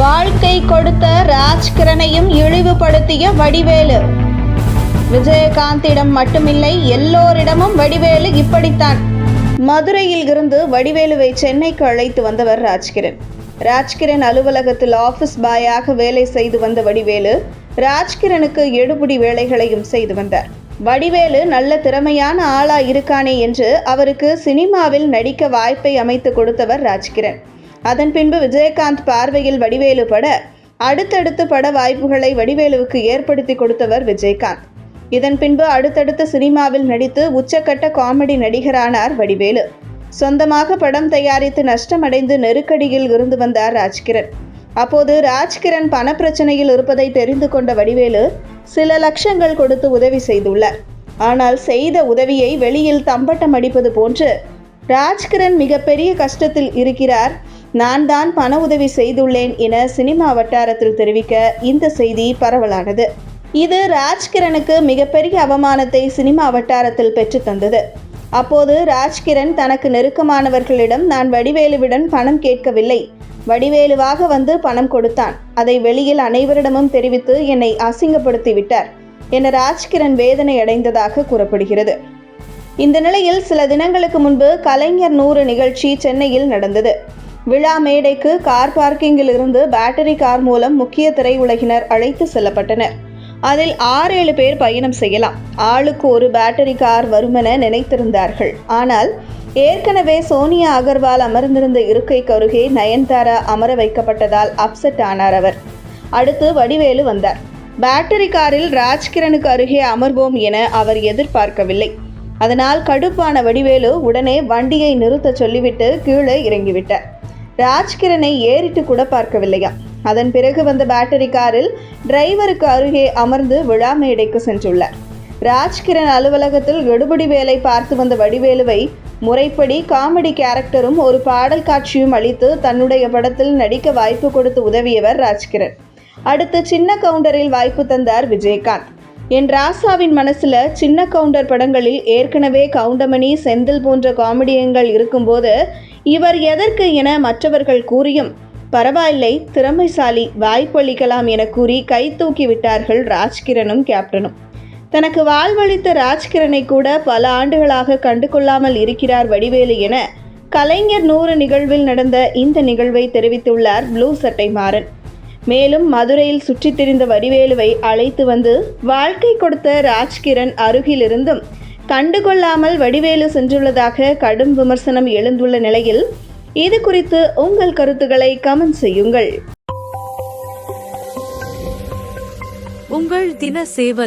வாழ்க்கை கொடுத்த ராஜ்கிரனையும் இழிவுபடுத்திய வடிவேலு. விஜயகாந்திடம் மட்டுமில்லை எல்லோரிடமும் வடிவேலு இப்படித்தான். மதுரையில் இருந்து வடிவேலுவை சென்னைக்கு அழைத்து வந்தவர் ராஜ்கிரண். ராஜ்கிரண் அலுவலகத்தில் ஆபீஸ் பாயாக வேலை செய்து வந்த வடிவேலு ராஜ்கிரனுக்கு எடுபடி வேலைகளையும் செய்து வந்தார். வடிவேலு நல்ல திறமையான ஆளா இருக்கானே என்று அவருக்கு சினிமாவில் நடிக்க வாய்ப்பை அமைத்து கொடுத்தவர் ராஜ்கிரண். அதன் பின்பு விஜயகாந்த் பார்வையில் வடிவேலு பட அடுத்தடுத்து பட வாய்ப்புகளை வடிவேலுவுக்கு ஏற்படுத்தி கொடுத்தவர் விஜயகாந்த். இதன் பின்பு அடுத்தடுத்து சினிமாவில் நடித்து உச்சக்கட்ட காமெடி நடிகரானார் வடிவேலு. சொந்தமாக படம் தயாரித்து நஷ்டமடைந்து நெருக்கடியில் இருந்து வந்தார் ராஜ்கிரண். அப்போது ராஜ்கிரண் பணப்பிரச்சனையில் இருப்பதை தெரிந்து கொண்ட வடிவேலு சில லட்சங்கள் கொடுத்து உதவி செய்துள்ளார். ஆனால் செய்த உதவியை வெளியில் தம்பட்டம் அடிப்பது போன்று ராஜ்கிரண் மிகப்பெரிய கஷ்டத்தில் இருக்கிறார். நான் தான் பண உதவி செய்துள்ளேன் என சினிமா வட்டாரத்தில் தெரிவிக்க இந்த செய்தி பரவலானது. இது ராஜ்கிரனுக்கு மிகப்பெரிய அவமானத்தை சினிமா வட்டாரத்தில் பெற்று தந்தது. அப்போது ராஜ்கிரண் தனக்கு நெருக்கமானவர்களிடம் நான் வடிவேலுவிடம் பணம் கேட்கவில்லை. வடிவேலுவாக வந்து பணம் கொடுத்தான். அதை வெளியில் அனைவரிடமும் தெரிவித்து என்னை அசிங்கப்படுத்தி விட்டார் என ராஜ்கிரண் வேதனை அடைந்ததாக கூறப்படுகிறது. இந்த நிலையில் சில தினங்களுக்கு முன்பு கலைஞர் நூறு நிகழ்ச்சி சென்னையில் நடந்தது. விழா மேடைக்கு கார் பார்க்கிங்கில் இருந்து பேட்டரி கார் மூலம் முக்கிய திரையுலகினர் அழைத்து செல்லப்பட்டனர். அதில் ஆறு ஏழு பேர் பயணம் செய்யலாம். ஆளுக்கு ஒரு பேட்டரி கார் வருமென நினைத்திருந்தார்கள். ஆனால் ஏற்கனவே சோனியா அகர்வால் அமர்ந்திருந்த இருக்கைக்கு அருகே நயன்தாரா அமர வைக்கப்பட்டதால் அப்செட் ஆனார் அவர். அடுத்து வடிவேலு வந்தார். பேட்டரி காரில் ராஜ்கிரனுக்கு அருகே அமர்வோம் என அவர் எதிர்பார்க்கவில்லை. அதனால் கடுப்பான வடிவேலு உடனே வண்டியை நிறுத்தச் சொல்லிவிட்டு கீழே இறங்கிவிட்டார். ராஜ்கிரனை ஏறிட்டு கூட பார்க்கவில்லையா? அதன் பிறகு வந்த பேட்டரி காரில் டிரைவருக்கு அருகே அமர்ந்து விழா மேடைக்கு சென்றுள்ளார். ராஜ்கிரண் அலுவலகத்தில் எடுபடி வேலை பார்த்து வந்த வடிவேலுவை முறைப்படி காமெடி கேரக்டரும் ஒரு பாடல் காட்சியும் அளித்து தன்னுடைய படத்தில் நடிக்க வாய்ப்பு கொடுத்து உதவியவர் ராஜ்கிரண் அடுத்து சின்ன கவுண்டரில் வாய்ப்பு தந்தார் விஜயகாந்த். என் ராசாவின் மனசுல சின்ன கவுண்டர் படங்களில் ஏற்கனவே கவுண்டமணி செந்தில் போன்ற காமெடியங்கள் இருக்கும்போது இவர் எதற்கு என மற்றவர்கள் கூறியும் பரவாயில்லை திறமைசாலி வாய்ப்பளிக்கலாம் என கூறி கை தூக்கி விட்டார்கள் ராஜ்கிரனும் கேப்டனும். தனக்கு வாழ்வளித்த ராஜ்கிரனை கூட பல ஆண்டுகளாக கண்டு கொள்ளாமல் இருக்கிறார் வடிவேலு என கலைஞர் நூறு நிகழ்வில் நடந்த இந்த நிகழ்வை தெரிவித்துள்ளார் ப்ளூ சட்டை மாறன். மேலும் மதுரையில் சுற்றித் திரிந்த வடிவேலுவை அழைத்து வந்து வாழ்க்கை கொடுத்த ராஜ்கிரண் அருகிலிருந்தும் கண்டுகொள்ளாமல் வடிவேலு சென்றுள்ளதாக கடும் விமர்சனம் எழுந்துள்ள நிலையில் இது குறித்து உங்கள் கருத்துக்களை கமெண்ட் செய்யுங்கள். உங்கள் தின சேவல்.